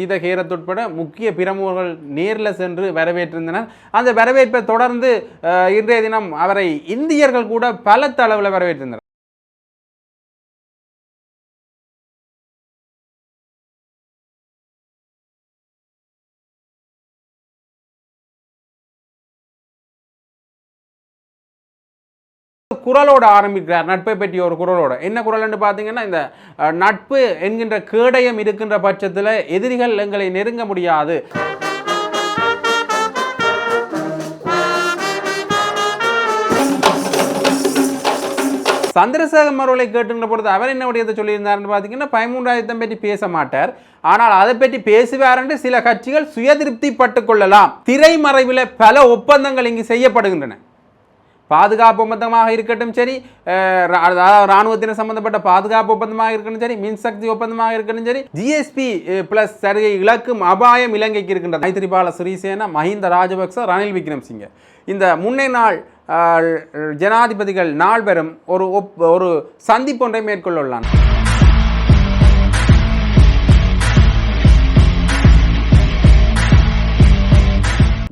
கீத ஹேரத் உட்பட முக்கிய பிரமுகர்கள் நேரில் சென்று வரவேற்றிருந்தனர். அந்த வரவேற்பை தொடர்ந்து இன்றைய தினம் அவரை இந்தியர்கள் கூட பல அளவில் வரவேற்றிருந்தனர். குரலோட ஆரம்பிக்கிறார் நட்பை பற்றிய ஒரு குரலோட. என்ன குரல்னு பார்த்தீங்கன்னா இந்த நட்பு என்கின்ற கேடயம் இருக்கின்ற பட்சத்தில் எதிரிகள் எங்களை நெருங்க முடியாது. சந்திரசேகர் அவர்களை கேட்டுங்கிற பொழுது அவர் என்ன விடயத்தை சொல்லியிருந்தார்னு பார்த்தீங்கன்னா பதிமூன்றாயிரத்தை பற்றி பேச மாட்டார். ஆனால் அதை பற்றி பேசுவார் என்று சில கட்சிகள் சுய பட்டு கொள்ளலாம். திரைமறைவில் பல ஒப்பந்தங்கள் இங்கு செய்யப்படுகின்றன. பாதுகாப்பு ஒப்பந்தமாக இருக்கட்டும் சரி அதாவது ராணுவத்தினர் சம்பந்தப்பட்ட பாதுகாப்பு ஒப்பந்தமாக இருக்கட்டும் சரி மின்சக்தி ஒப்பந்தமாக இருக்கட்டும் சரி ஜிஎஸ்பி பிளஸ் சலுகை இழக்கும் அபாயம் இலங்கைக்கு இருக்கின்ற மைத்திரிபால சிறிசேனா மஹிந்த ராஜபக்ச ரணில் விக்ரம்சிங்க. இந்த முன்னே நாள் ஜனாதிபதிகள் நால்வரும் ஒரு ஒப்- ஒரு சந்திப்பொன்றை மேற்கொள்ளலாம்.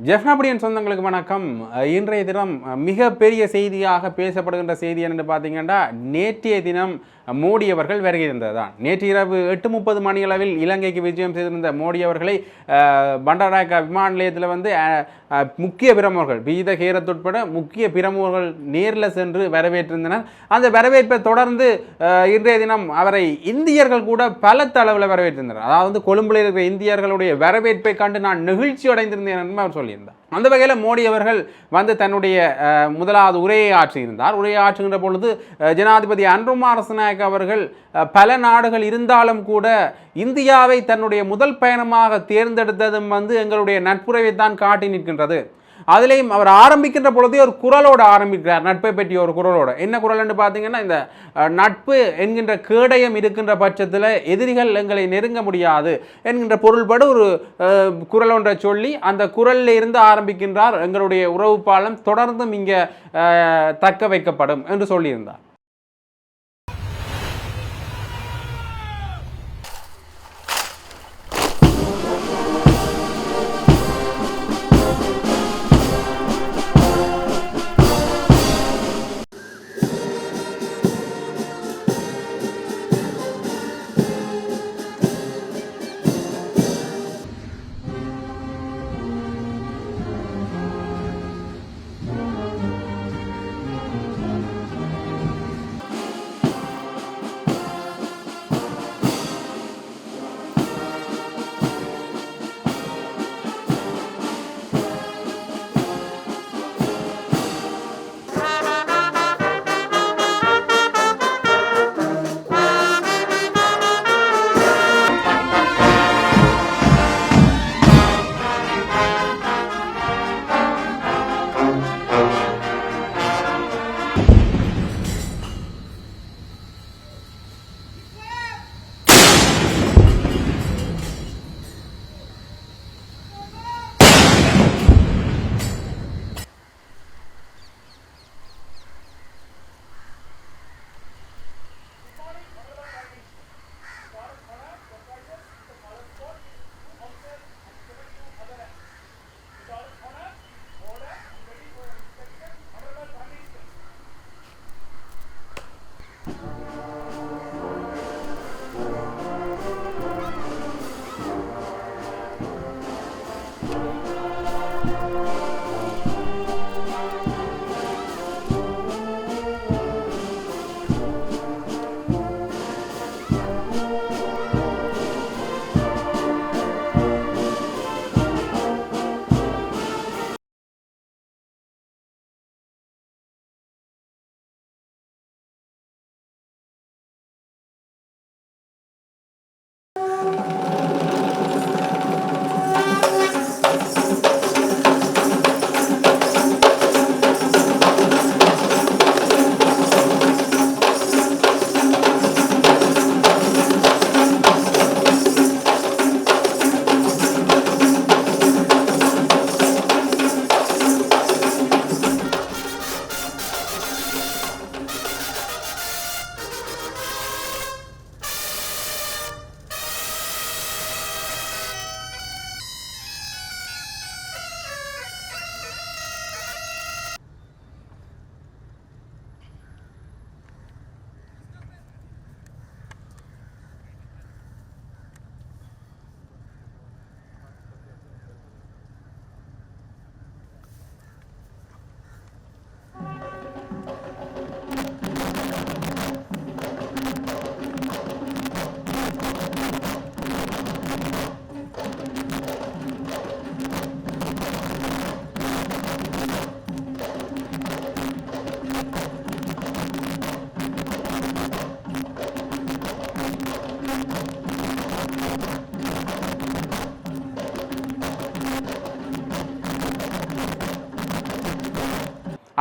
ஜெஃப்னாபடியன் சொந்தங்களுக்கு வணக்கம். இன்றைய தினம் மிகப்பெரிய செய்தியாக பேசப்படுகின்ற செய்தி என்னென்னு பார்த்தீங்கன்னா நேற்றைய தினம் மோடி அவர்கள் வருகை இருந்ததுதான் நேற்று இரவு எட்டு முப்பது மணி அளவில் இலங்கைக்கு விஜயம் செய்திருந்த மோடி அவர்களை பண்டாராக விமான நிலையத்தில் வந்து முக்கிய பிரமுகர்கள் பீத ஹேரத் உட்பட முக்கிய பிரமுகர்கள் நேரில் சென்று வரவேற்றிருந்தனர். அந்த வரவேற்பை தொடர்ந்து இன்றைய தினம் அவரை இந்தியர்கள் கூட பல அளவில் வரவேற்றிருந்தனர். அதாவது கொழும்பில் இருக்கிற இந்தியர்களுடைய வரவேற்பை கண்டு நான் நெகிழ்ச்சி அடைந்திருந்தேன் என்று அவர் சொல்லியிருந்தார் அந்த வகையில் மோடி அவர்கள் வந்து தன்னுடைய முதலாவது உரையை ஆற்றியிருந்தார். உரையை ஆற்றுகின்ற பொழுது ஜனாதிபதி அன்புமாரசநாயக் அரசநாயக் அவர்கள் பல நாடுகள் இருந்தாலும் கூட இந்தியாவை தன்னுடைய முதல் பயணமாக தேர்ந்தெடுத்ததும் வந்து எங்களுடைய நட்புறவை தான் காட்டி நிற்கின்றது. அதுலேயும் அவர் ஆரம்பிக்கின்ற பொழுதே ஒரு குரலோடு ஆரம்பிக்கிறார். நட்பை பற்றிய ஒரு குரலோடு. என்ன குரல்னு பார்த்தீங்கன்னா இந்த நட்பு என்கின்ற கேடயம் இருக்கின்ற பட்சத்தில் எதிரிகள் எங்களை நெருங்க முடியாது என்கின்ற பொருள்படு ஒரு குரல் ஒன்றை சொல்லி அந்த குரலில் இருந்து ஆரம்பிக்கின்றார் எங்களுடைய உறவு பாலம் தொடர்ந்தும் இங்கே தக்க வைக்கப்படும் என்று சொல்லியிருந்தார்.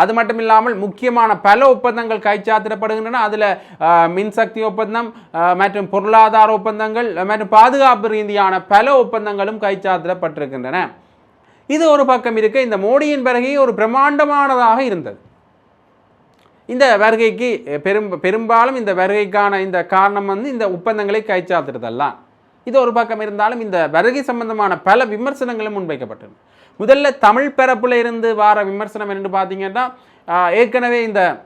அது மட்டும் இல்லாமல் முக்கியமான பல ஒப்பந்தங்கள் கைச்சாத்திடப்படுகின்றன. அதில் மின்சக்தி ஒப்பந்தம் மற்றும் பொருளாதார ஒப்பந்தங்கள் மற்றும் பாதுகாப்பு ரீதியான பல ஒப்பந்தங்களும் கைச்சாத்திடப்பட்டிருக்கின்றன. இது ஒரு பக்கம் இருக்க இந்த மோடியின் வருகை ஒரு பிரம்மாண்டமானதாக இருந்தது. இந்த வருகைக்கு பெரும் பெரும்பாலும் இந்த வருகைக்கான இந்த காரணம் வந்து இந்த ஒப்பந்தங்களை கைச்சாத்துறதெல்லாம் இது ஒரு பக்கம் இருந்தாலும் இந்த வருகை சம்பந்தமான பல விமர்சனங்களும் முன்வைக்கப்பட்டன முதல்ல தமிழ் பரப்பில் இருந்து வார விமர்சனம் என்று பார்த்தீங்கன்னா ஏற்கனவே இந்த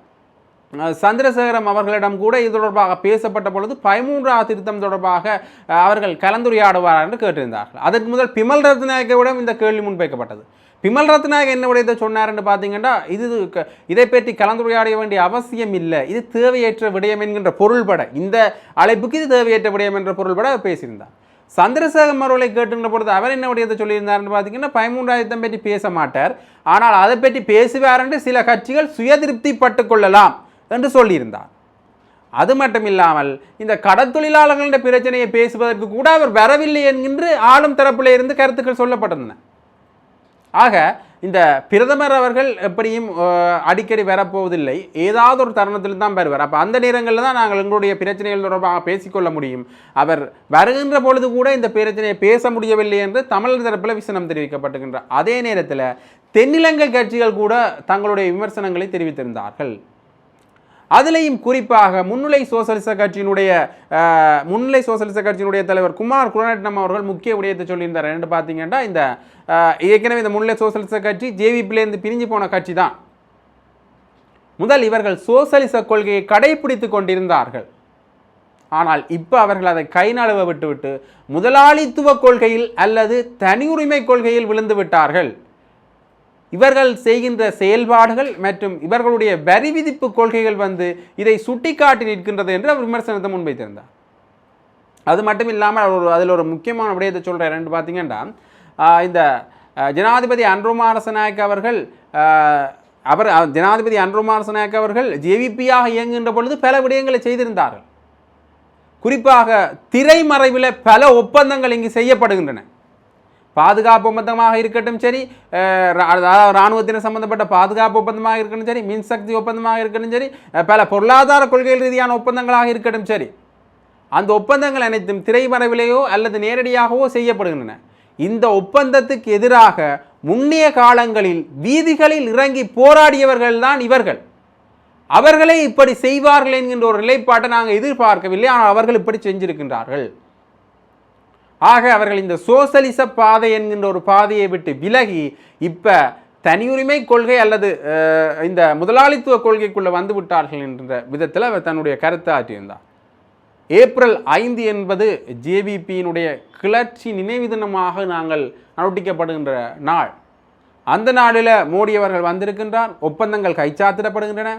சந்திரசேகரம் அவர்களிடம் கூட இது தொடர்பாக பேசப்பட்ட பொழுது பதிமூன்றாவது திருத்தம் தொடர்பாக அவர்கள் கலந்துரையாடுவார் என்று கேட்டிருந்தார்கள். அதற்கு முதல் பிமல் ரத்நாயகவிடம் இந்த கேள்வி முன்வைக்கப்பட்டது. பிமல் ரத்நாயக் என்ன விடயத்தை சொன்னார் என்று பார்த்தீங்கன்னா இது க- இதை பற்றி கலந்துரையாட வேண்டிய அவசியம் இல்லை. இது தேவையற்ற விடயம் என்கின்ற பொருள்பட இந்த அழைப்புக்கு இது தேவையற்ற விடயம் என்ற பொருள்பட பேசியிருந்தார். சந்திரசேகர் அவர்களை கேட்டுங்கிற பொழுது அவர் என்ன விடயத்தை சொல்லியிருந்தார்னு பார்த்தீங்கன்னா பதிமூன்றாயிரத்தம் பற்றி பேச மாட்டார். ஆனால் அதை பற்றி பேசுவார் என்று சில கட்சிகள் சுய திருப்திப்பட்டு கொள்ளலாம் என்று சொல்லியிருந்தார். அது மட்டும் இல்லாமல் இந்த கடத்தொழிலாளர்களின் பிரச்சனையை பேசுவதற்கு கூட அவர் வரவில்லை என்கின்ற ஆளும் தரப்பில் இருந்து கருத்துக்கள் சொல்லப்பட்டிருந்தன. ஆக இந்த பிரதமர் அவர்கள் எப்படியும் அடிக்கடி வரப்போவதில்லை. ஏதாவது ஒரு தருணத்தில் தான் வருவார். அப்போ அந்த நேரங்களில் தான் நாங்கள் எங்களுடைய பிரச்சனைகள் தொடர்பாக பேசிக்கொள்ள முடியும். அவர் வருகின்ற பொழுது கூட இந்த பிரச்சனையை பேச முடியவில்லை என்று தமிழர் தரப்பில் விசனம் தெரிவிக்கப்பட்டுகின்ற அதே நேரத்தில் தென்னிலங்கை கட்சிகள் கூட தங்களுடைய விமர்சனங்களை தெரிவித்திருந்தார்கள். அதிலையும் குறிப்பாக முன்னிலை சோசலிச கட்சியினுடைய முன்னிலை சோசலிச கட்சியினுடைய தலைவர் குமார் குருநாட்டம் அவர்கள் முக்கிய விடயத்தை சொல்லியிருந்தார். ரெண்டு பார்த்தீங்கன்னா இந்த ஏற்கனவே இந்த முன்னிலை சோசலிச கட்சி ஜேவிபிலேருந்து பிரிஞ்சு போன கட்சி தான். முதல் இவர்கள் சோசலிச கொள்கையை கடைபிடித்து கொண்டிருந்தார்கள். ஆனால் இப்போ அவர்கள் அதை கை நழுவ விட்டுவிட்டு முதலாளித்துவ கொள்கையில் அல்லது தனியுரிமை கொள்கையில் விழுந்து விட்டார்கள். இவர்கள் செய்கின்ற செயல்பாடுகள் மற்றும் இவர்களுடைய வரி விதிப்பு கொள்கைகள் வந்து இதை சுட்டிக்காட்டி நிற்கின்றது என்று அவர் விமர்சனத்தை முன்வைத்திருந்தார். அது மட்டும் இல்லாமல் அவர் அதில் ஒரு முக்கியமான விடயத்தை சொல்கிறார் என்று பார்த்தீங்கன்னா இந்த ஜனாதிபதி அன்ருமாரசநாயக் அவர்கள் அவர் ஜனாதிபதி அன்ருமாரசநாயக் அவர்கள் ஜேவிபியாக இயங்குகின்ற பொழுது பல விடயங்களை செய்திருந்தார்கள். குறிப்பாக திரைமறைவில் பல ஒப்பந்தங்கள் இங்கு செய்யப்படுகின்றன. பாதுகாப்பு ஒப்பந்தமாக இருக்கட்டும் சரி ரா- அதாவது இராணுவத்தினர் சம்பந்தப்பட்ட பாதுகாப்பு ஒப்பந்தமாக இருக்கட்டும் சரி மின்சக்தி ஒப்பந்தமாக இருக்கட்டும் சரி பல பொருளாதார கொள்கைகள் ரீதியான ஒப்பந்தங்களாக இருக்கட்டும் சரி. அந்த ஒப்பந்தங்கள் அனைத்தும் திரைமறைவிலேயோ அல்லது நேரடியாகவோ செய்யப்படுகின்றன. இந்த ஒப்பந்தத்துக்கு எதிராக முன்னைய காலங்களில் வீதிகளில் இறங்கி போராடியவர்கள் தான் இவர்கள். அவர்களே இப்படி செய்வார்கள் என்கின்ற ஒரு நிலைப்பாட்டை நாங்கள் எதிர்பார்க்கவில்லை ஆனால் அவர்கள் இப்படி செஞ்சிருக்கின்றார்கள். ஆக அவர்கள் இந்த சோசலிச பாதை என்கின்ற ஒரு பாதையை விட்டு விலகி இப்போ தனியுரிமை கொள்கை அல்லது இந்த முதலாளித்துவ கொள்கைக்குள்ளே வந்து விட்டார்கள் என்ற விதத்தில் அவர் தன்னுடைய கருத்தை ஆற்றியிருந்தார். ஏப்ரல் ஐந்து என்பது ஜேவிபியினுடைய கிளர்ச்சி நினைவு தினமாக நாங்கள் அனுட்டிக்கப்படுகின்ற நாள். அந்த நாளில் மோடி அவர்கள் வந்திருக்கின்றார் ஒப்பந்தங்கள் கைச்சாத்திடப்படுகின்றன.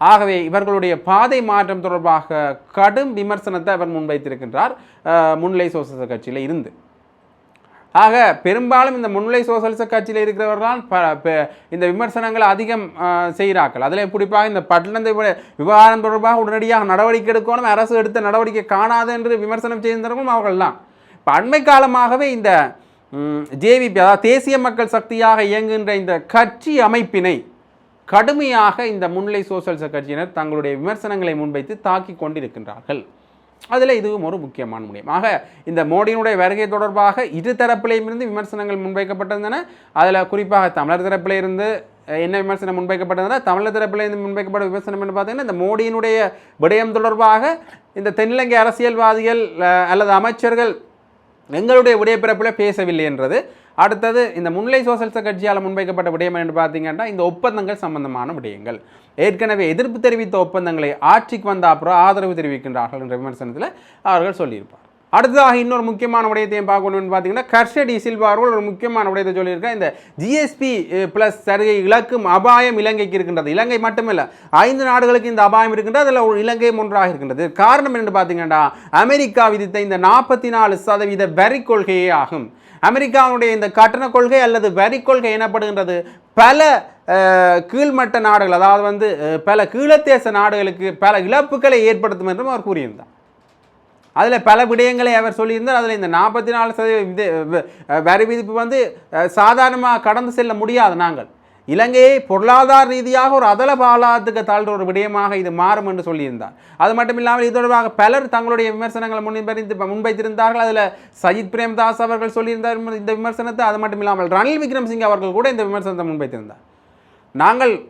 ஆகவே இவர்களுடைய பாதை மாற்றம் தொடர்பாக கடும் விமர்சனத்தை அவர் முன்வைத்திருக்கின்றார் முன்னிலை சோசலிச கட்சியில் இருந்து. ஆக பெரும்பாலும் இந்த முன்னிலை சோசலிச கட்சியில் இருக்கிறவர்கள் ப- இந்த விமர்சனங்களை அதிகம் செய்கிறார்கள். அதில் குறிப்பாக இந்த பட்டணத்தை விட விவகாரம் தொடர்பாக உடனடியாக நடவடிக்கை எடுக்கணும் அரசு எடுத்த நடவடிக்கை காணாது என்று விமர்சனம் செய்திருந்தவர்களும் அவர்கள் தான் இப்போ அண்மை காலமாகவே இந்த ஜேவிபி அதாவது தேசிய மக்கள் சக்தியாக இயங்குகின்ற இந்த கட்சி அமைப்பினை கடுமையாக இந்த முன்னிலை சோசியலிச கட்சியினர் தங்களுடைய விமர்சனங்களை முன்வைத்து தாக்கி கொண்டிருக்கின்றார்கள். அதில் இதுவும் ஒரு முக்கியமான முடியும். ஆக இந்த மோடியினுடைய வருகை தொடர்பாக இரு தரப்பிலையும் இருந்து விமர்சனங்கள் முன்வைக்கப்பட்டிருந்தன. அதில் குறிப்பாக தமிழர் தரப்பில் இருந்து என்ன விமர்சனம் முன்வைக்கப்பட்டதுன்னா தமிழர் தரப்பில் இருந்து முன்வைக்கப்பட்ட விமர்சனம் என்று பார்த்தீங்கன்னா இந்த மோடியினுடைய விடயம் தொடர்பாக இந்த தென்னிலங்கை அரசியல்வாதிகள் அல்லது அமைச்சர்கள் எங்களுடைய உடையப்பிறப்பில் பேசவில்லை என்றது. அடுத்தது இந்த முன்னிலை சோசலிச கட்சியால் முன்வைக்கப்பட்ட விடயம் என்று பார்த்தீங்கன்னா இந்த ஒப்பந்தங்கள் சம்பந்தமான விடயங்கள். ஏற்கனவே எதிர்ப்பு தெரிவித்த ஒப்பந்தங்களை ஆட்சிக்கு வந்த அப்புறம் ஆதரவு தெரிவிக்கின்றார்கள் என்ற விமர்சனத்தில் அவர்கள் சொல்லியிருப்பார். அடுத்ததாக இன்னொரு முக்கியமான விடயத்தையும் பார்க்கணும்னு பார்த்தீங்கன்னா கர்ஷடி சில்வா அவர்கள் ஒரு முக்கியமான விடயத்தை சொல்லியிருக்கேன் இந்த ஜிஎஸ்பி ப்ளஸ் சலுகை இழக்கும் அபாயம் இலங்கைக்கு இருக்கின்றது. இலங்கை மட்டுமில்லை ஐந்து நாடுகளுக்கு இந்த அபாயம் இருக்கின்றது. அதில் ஒரு இலங்கை ஒன்றாக இருக்கின்றது. காரணம் என்று பார்த்தீங்கன்னா அமெரிக்கா விதித்த இந்த நாற்பத்தி நாலு சதவீத வரி கொள்கையே ஆகும். அமெரிக்காவுடைய இந்த கட்டண கொள்கை அல்லது வரி கொள்கை எனப்படுகின்றது பல கீழ்மட்ட நாடுகள் அதாவது வந்து பல கீழத்தேச நாடுகளுக்கு பல இழப்புகளை ஏற்படுத்தும் என்றும் அவர் கூறியிருந்தார். அதில் பல விடயங்களை அவர் சொல்லியிருந்தார். அதில் இந்த நாற்பத்தி நாலு சதவீத வரி விதிப்பு வந்து சாதாரணமாக கடந்து செல்ல முடியாது நாங்கள். இலங்கையை பொருளாதார ரீதியாக ஒரு அதல பாலாத்துக்கு தாழ்ந்த ஒரு விடயமாக இது மாறும் என்று சொல்லியிருந்தார். அது மட்டும் இல்லாமல் இது தொடர்பாக பலர் தங்களுடைய விமர்சனங்களை முன்வைத்து முன்வைத்திருந்தார்கள். அதில் சஜித் பிரேம்தாஸ் அவர்கள் சொல்லியிருந்தார் இந்த விமர்சனத்தை. அது மட்டும் இல்லாமல் ரணில் விக்ரம்சிங் அவர்கள் கூட இந்த விமர்சனத்தை முன்வைத்திருந்தார். நாங்கள்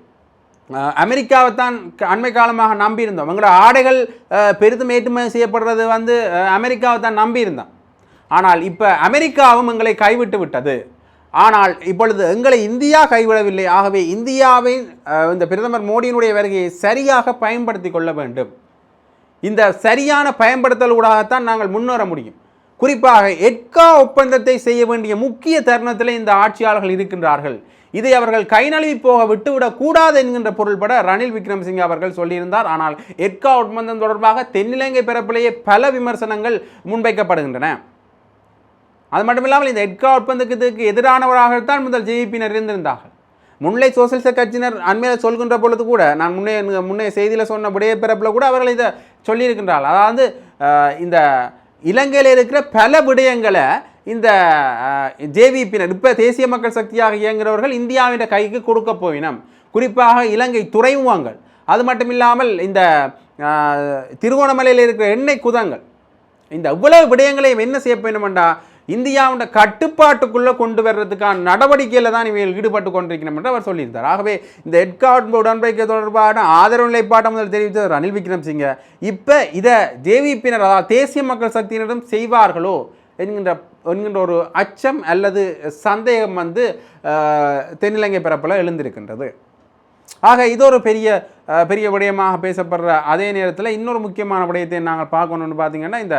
அமெரிக்காவை அமெரிக்காவைத்தான் க- அண்மை காலமாக நம்பியிருந்தோம். எங்களோட ஆடைகள் பெரிதும் ஏற்றுமதி செய்யப்படுறது வந்து அமெரிக்காவை தான் நம்பியிருந்தோம். ஆனால் இப்போ அமெரிக்காவும் எங்களை கைவிட்டு விட்டது. ஆனால் இப்பொழுது எங்களை இந்தியா கைவிடவில்லை. ஆகவே இந்தியாவின் இந்த பிரதமர் மோடியினுடைய வருகையை சரியாக பயன்படுத்தி கொள்ள வேண்டும். இந்த சரியான பயன்படுத்தல் ஊடாகத்தான் நாங்கள் முன்னேற முடியும். குறிப்பாக எட்கா ஒப்பந்தத்தை செய்ய வேண்டிய முக்கிய தருணத்தில் இந்த ஆட்சியாளர்கள் இருக்கின்றார்கள். இதை அவர்கள் கைநழுவி போக விட்டுவிடக் கூடாது என்கின்ற பொருள்பட ரணில் விக்ரமசிங்கே அவர்கள் சொல்லியிருந்தார். ஆனால் எட்கா ஒப்பந்தம் தொடர்பாக தென்னிலங்கை பிறப்பிலேயே பல விமர்சனங்கள் முன்வைக்கப்படுகின்றன. அது மட்டும் இல்லாமல் இந்த எட்கா ஒப்பந்தத்துக்கு எதிரானவராகத்தான் முதல் ஜேபியினர் இருந்திருந்தார்கள் முல்லை சோசியலிச கட்சியினர் அண்மையில் சொல்கின்ற பொழுது கூட நான் முன்னே முன்னே செய்தியில் சொன்ன விடைய பிறப்பில் கூட அவர்கள் இதை சொல்லியிருக்கின்றார்கள். அதாவது இந்த இலங்கையில் இருக்கிற பல விடயங்களை இந்த ஜேவிபியினர் இப்போ தேசிய மக்கள் சக்தியாக இயங்குகிறவர்கள் இந்தியாவின் கைக்கு கொடுக்க போயினம். குறிப்பாக இலங்கை துறைமுகங்கள் அது மட்டும் இல்லாமல் இந்த திருவோணமலையில் திருகோணமலையில் இருக்கிற எண்ணெய் குதங்கள். இந்த இவ்வளவு விடயங்களையும் என்ன செய்ய வேண்டுமெண்டா இந்தியாவோட கட்டுப்பாட்டுக்குள்ளே கொண்டு வர்றதுக்கான நடவடிக்கையில் தான் இவர்கள் ஈடுபட்டு கொண்டிருக்கணும் என்று அவர் சொல்லியிருந்தார். ஆகவே இந்த எட்காட் உடன்படிக்கை தொடர்பான ஆதரவு நிலைப்பாட்டை முதல் தெரிவித்தது ரணில் விக்ரம்சிங்க. இப்போ இதை ஜேவிபியினர் அதாவது தேசிய மக்கள் சக்தியினரும் செய்வார்களோ என்கின்ற என்கின்ற ஒரு அச்சம் அல்லது சந்தேகம் வந்து தென்னிலங்கை பரப்பில் எழுந்திருக்கின்றது. ஆக இது ஒரு பெரிய பெரிய விடயமாக பேசப்படுற அதே நேரத்தில் இன்னொரு முக்கியமான விடயத்தை நாங்கள் பார்க்கணுன்னு பார்த்தீங்கன்னா இந்த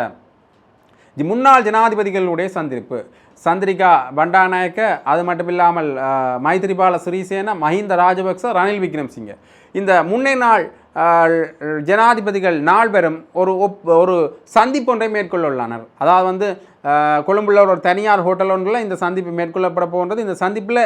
முன்னாள் ஜனாதிபதிகளுடைய சந்திப்பு. சந்திரிகா பண்டாநாயக்க அது மட்டும் இல்லாமல் மைத்ரிபால மைத்திரிபால சிறிசேன மஹிந்த ராஜபக்ச ரணில் விக்ரம்சிங்க. இந்த முன்னே நாள் ஜனாதிபதிகள் நால்வரும் ஒரு ஒப் ஒரு சந்திப்பு ஒன்றை மேற்கொள்ளுள்ளனர் அதாவது வந்து கொழும்புள்ள ஒரு தனியார் ஹோட்டல் ஒன்றில் இந்த சந்திப்பு மேற்கொள்ளப்பட போன்றது இந்த சந்திப்பில்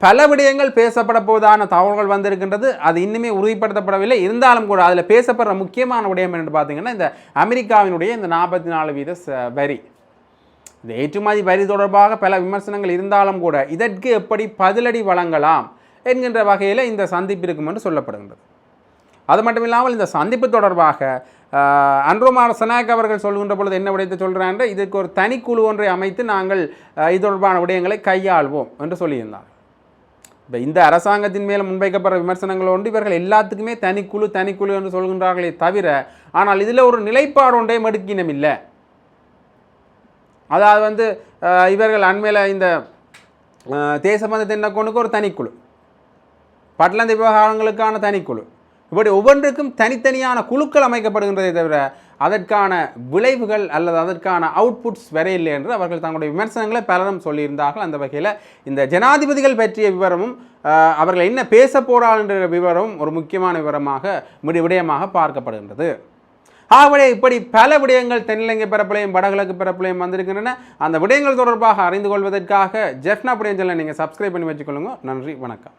பல விடயங்கள் பேசப்பட போவதான தகவல்கள் வந்திருக்கின்றது. அது இன்னுமே உறுதிப்படுத்தப்படவில்லை. இருந்தாலும் கூட அதில் பேசப்படுற முக்கியமான விடயம் என்று பார்த்தீங்கன்னா இந்த அமெரிக்காவினுடைய இந்த நாற்பத்தி நாலு வீத ச- வரி. இந்த ஏற்றுமதி வரி தொடர்பாக பல விமர்சனங்கள் இருந்தாலும் கூட இதற்கு எப்படி பதிலடி வழங்கலாம் என்கின்ற வகையில் இந்த சந்திப்பு இருக்கும் என்று சொல்லப்படுகின்றது. அது மட்டும் இல்லாமல் இந்த சந்திப்பு தொடர்பாக ஆஹ், அன்ரோமார் சனாக் அவர்கள் சொல்கின்ற பொழுது என்ன விடயத்தை சொல்கிறாங்க இதற்கு ஒரு தனிக்குழு ஒன்றை அமைத்து நாங்கள் இது தொடர்பான விடயங்களை கையாள்வோம் என்று சொல்லியிருந்தார். இப்போ இந்த அரசாங்கத்தின் மேல் முன்வைக்கப்படுற விமர்சனங்கள் ஒன்று இவர்கள் எல்லாத்துக்குமே தனிக்குழு தனிக்குழு என்று சொல்கின்றார்களே தவிர ஆனால் இதில் ஒரு நிலைப்பாடு ஒன்றே மடுக்கினம் இல்லை. அதாவது வந்து இவர்கள் அண்மையில் இந்த அஹ், தேசபந்த தென்னக்கோனுக்கு ஒரு தனிக்குழு பட்லந்த விவகாரங்களுக்கான தனிக்குழு இப்படி ஒவ்வொன்றுக்கும் தனித்தனியான குழுக்கள் அமைக்கப்படுகின்றதை தவிர அதற்கான விளைவுகள் அல்லது அதற்கான அவுட்புட்ஸ் வரையில்லை என்று அவர்கள் தங்களுடைய விமர்சனங்களை பலரும் சொல்லியிருந்தார்கள். அந்த வகையில் இந்த ஜனாதிபதிகள் பற்றிய விவரமும் அவர்கள் என்ன பேச போறார்கள் என்ற விவரமும் ஒரு முக்கியமான விவரமாக விடயமாக பார்க்கப்படுகின்றது. ஆகவே இப்படி பல விடயங்கள் தென்னிலங்கை பரப்பிலையும் வடகிழக்கு பரப்பிலையும் வந்திருக்கின்றன. அந்த விடயங்கள் தொடர்பாக அறிந்து கொள்வதற்காக ஜெஃப்னா புடியஞ்சலை நீங்கள் சப்ஸ்கிரைப் பண்ணி வச்சுக்கொள்ளுங்க. நன்றி வணக்கம்.